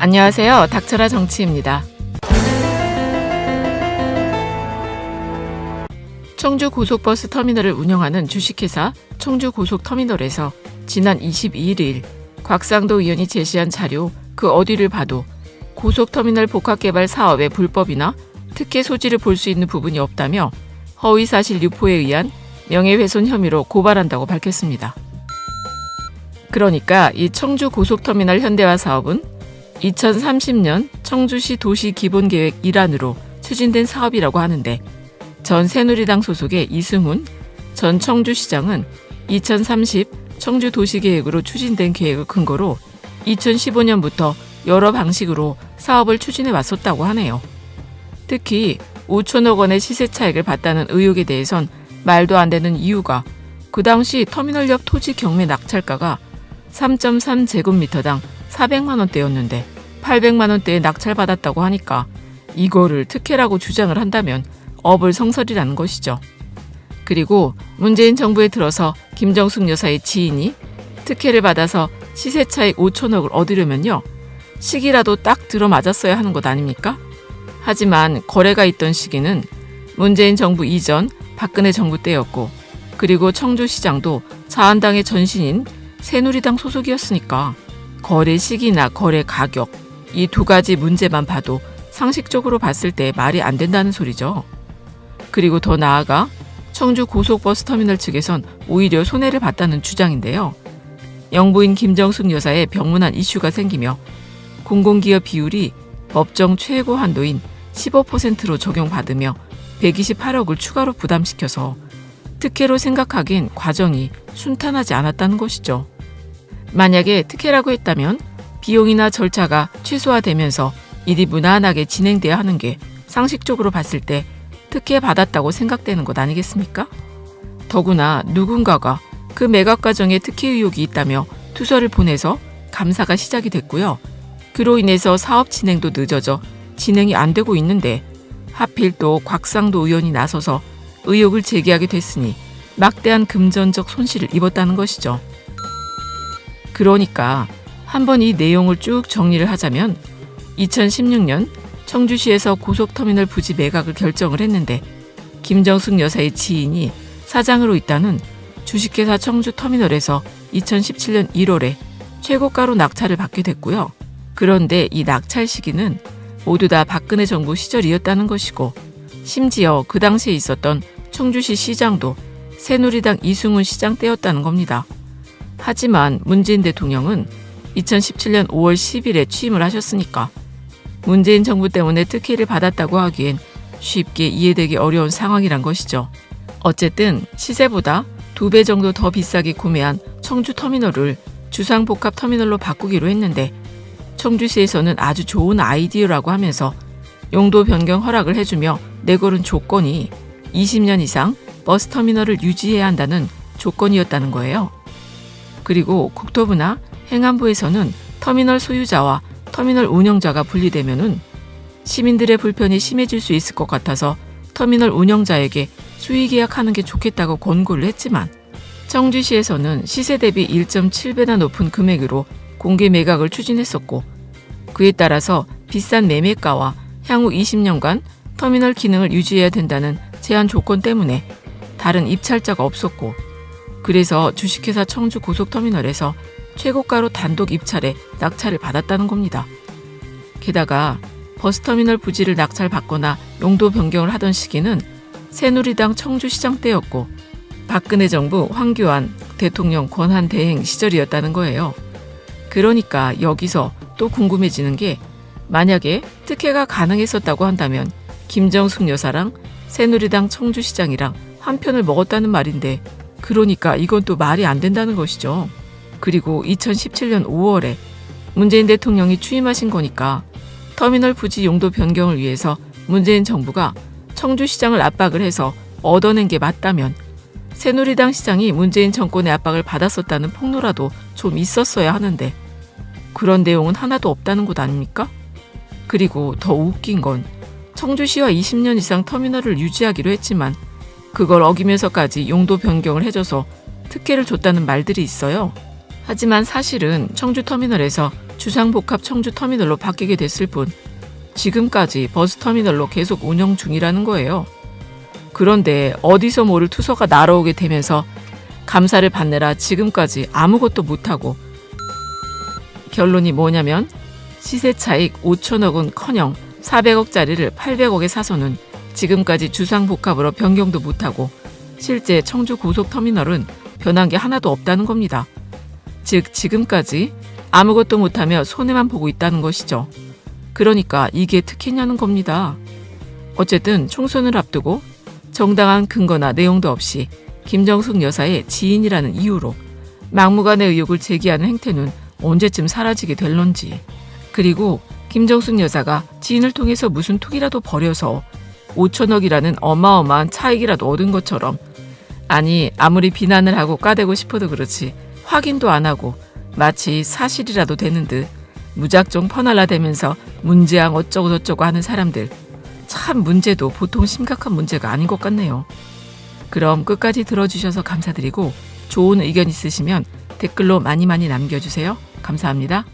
안녕하세요. 닥쳐라 정치입니다. 청주 고속버스 터미널을 운영하는 주식회사 청주 고속터미널에서 지난 22일 곽상도 의원이 제시한 자료 그 어디를 봐도 고속터미널 복합개발 사업의 불법이나 특혜 소지를 볼 수 있는 부분이 없다며 허위사실 유포에 의한 명예훼손 혐의로 고발한다고 밝혔습니다. 그러니까 이 청주 고속터미널 현대화 사업은 2030년 청주시 도시 기본 계획 일환으로 추진된 사업이라고 하는데 전 새누리당 소속의 이승훈 전 청주시장은 2030 청주 도시 계획으로 추진된 계획을 근거로 2015년부터 여러 방식으로 사업을 추진해 왔었다고 하네요. 특히 5천억 원의 시세 차익을 봤다는 의혹에 대해선 말도 안 되는 이유가 그 당시 터미널 옆 토지 경매 낙찰가가 3.3제곱미터당 400만 원대였는데 800만 원대에 낙찰받았다고 하니까 이거를 특혜라고 주장을 한다면 어불성설이라는 것이죠. 그리고 문재인 정부에 들어서 김정숙 여사의 지인이 특혜를 받아서 시세 차익 5천억을 얻으려면요. 시기라도 딱 들어맞았어야 하는 것 아닙니까? 하지만 거래가 있던 시기는 문재인 정부 이전 박근혜 정부 때였고 그리고 청주시장도 자한당의 전신인 새누리당 소속이었으니까 거래 시기나 거래 가격 이 두 가지 문제만 봐도 상식적으로 봤을 때 말이 안 된다는 소리죠. 그리고 더 나아가 청주 고속버스 터미널 측에선 오히려 손해를 봤다는 주장인데요. 영부인 김정숙 여사의 병문안 이슈가 생기며 공공기업 비율이 법정 최고 한도인 15%로 적용받으며 128억을 추가로 부담시켜서 특혜로 생각하기엔 과정이 순탄하지 않았다는 것이죠. 만약에 특혜라고 했다면 비용이나 절차가 최소화되면서 일이 무난하게 진행돼야 하는 게 상식적으로 봤을 때 특혜 받았다고 생각되는 것 아니겠습니까? 더구나 누군가가 그 매각 과정에 특혜 의혹이 있다며 투서를 보내서 감사가 시작이 됐고요. 그로 인해서 사업 진행도 늦어져 진행이 안 되고 있는데 하필 또 곽상도 의원이 나서서 의혹을 제기하게 됐으니 막대한 금전적 손실을 입었다는 것이죠. 그러니까 한번 이 내용을 쭉 정리를 하자면 2016년 청주시에서 고속터미널 부지 매각을 결정을 했는데 김정숙 여사의 지인이 사장으로 있다는 주식회사 청주 터미널에서 2017년 1월에 최고가로 낙찰을 받게 됐고요. 그런데 이 낙찰 시기는 모두 다 박근혜 정부 시절이었다는 것이고 심지어 그 당시에 있었던 청주시 시장도 새누리당 이승훈 시장 때였다는 겁니다. 하지만 문재인 대통령은 2017년 5월 10일에 취임을 하셨으니까 문재인 정부 때문에 특혜를 받았다고 하기엔 쉽게 이해되기 어려운 상황이란 것이죠. 어쨌든 시세보다 두 배 정도 더 비싸게 구매한 청주 터미널을 주상복합 터미널로 바꾸기로 했는데 청주시에서는 아주 좋은 아이디어라고 하면서 용도 변경 허락을 해주며 내걸은 조건이 20년 이상 버스 터미널을 유지해야 한다는 조건이었다는 거예요. 그리고 국토부나 행안부에서는 터미널 소유자와 터미널 운영자가 분리되면은 시민들의 불편이 심해질 수 있을 것 같아서 터미널 운영자에게 수의 계약하는 게 좋겠다고 권고를 했지만 청주시에서는 시세 대비 1.7배나 높은 금액으로 공개 매각을 추진했었고 그에 따라서 비싼 매매가와 향후 20년간 터미널 기능을 유지해야 된다는 제한 조건 때문에 다른 입찰자가 없었고 그래서 주식회사 청주 고속터미널에서 최고가로 단독 입찰에 낙찰을 받았다는 겁니다. 게다가 버스터미널 부지를 낙찰받거나 용도 변경을 하던 시기는 새누리당 청주시장 때였고 박근혜 정부 황교안 대통령 권한 대행 시절이었다는 거예요. 그러니까 여기서 또 궁금해지는 게 만약에 특혜가 가능했었다고 한다면 김정숙 여사랑 새누리당 청주시장이랑 한 편을 먹었다는 말인데 그러니까 이건 또 말이 안 된다는 것이죠. 그리고 2017년 5월에 문재인 대통령이 취임하신 거니까 터미널 부지 용도 변경을 위해서 문재인 정부가 청주시장을 압박을 해서 얻어낸 게 맞다면 새누리당 시장이 문재인 정권의 압박을 받았었다는 폭로라도 좀 있었어야 하는데 그런 내용은 하나도 없다는 것 아닙니까? 그리고 더 웃긴 건 청주시와 20년 이상 터미널을 유지하기로 했지만 그걸 어기면서까지 용도 변경을 해줘서 특혜를 줬다는 말들이 있어요. 하지만 사실은 청주터미널에서 주상복합 청주터미널로 바뀌게 됐을 뿐 지금까지 버스터미널로 계속 운영 중이라는 거예요. 그런데 어디서 모를 투서가 날아오게 되면서 감사를 받느라 지금까지 아무것도 못하고 결론이 뭐냐면 시세 차익 5천억 원커녕 400억짜리를 800억에 사서는 지금까지 주상복합으로 변경도 못하고 실제 청주 고속터미널은 변한 게 하나도 없다는 겁니다. 즉 지금까지 아무것도 못하며 손해만 보고 있다는 것이죠. 그러니까 이게 특혜냐는 겁니다. 어쨌든 총선을 앞두고 정당한 근거나 내용도 없이 김정숙 여사의 지인이라는 이유로 막무가내 의혹을 제기하는 행태는 언제쯤 사라지게 될런지 그리고 김정숙 여사가 지인을 통해서 무슨 툭이라도 벌여서 5천억이라는 어마어마한 차익이라도 얻은 것처럼 아니 아무리 비난을 하고 까대고 싶어도 그렇지 확인도 안 하고 마치 사실이라도 되는 듯 무작정 퍼날라대면서 문제양 어쩌고 저쩌고 하는 사람들 참 문제도 보통 심각한 문제가 아닌 것 같네요. 그럼 끝까지 들어주셔서 감사드리고 좋은 의견 있으시면 댓글로 많이 많이 남겨주세요. 감사합니다.